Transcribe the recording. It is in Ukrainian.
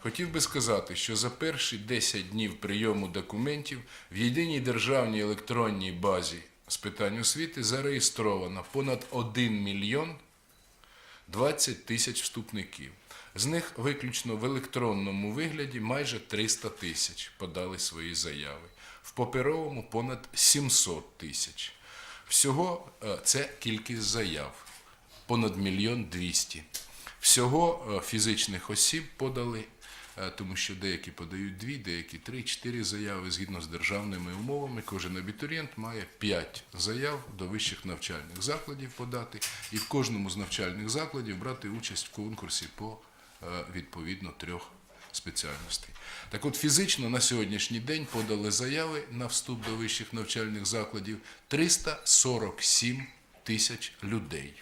Хотів би сказати, що за перші 10 днів прийому документів в єдиній державній електронній базі з питань освіти зареєстровано понад 1 мільйон 20 тисяч вступників. З них виключно в електронному вигляді майже 300 тисяч подали свої заяви. В паперовому понад 700 тисяч. Всього е, це кількість заяв понад мільйон 200. Всього е, фізичних осіб подали, е, тому що деякі подають дві, деякі три, чотири заяви згідно з державними умовами. Кожен абітурієнт має 5 заяв до вищих навчальних закладів подати і в кожному з навчальних закладів брати участь в конкурсі по е, відповідно трьох спеціальностей. Так от фізично на сьогоднішній день подали заяви на вступ до вищих навчальних закладів 347 тисяч людей.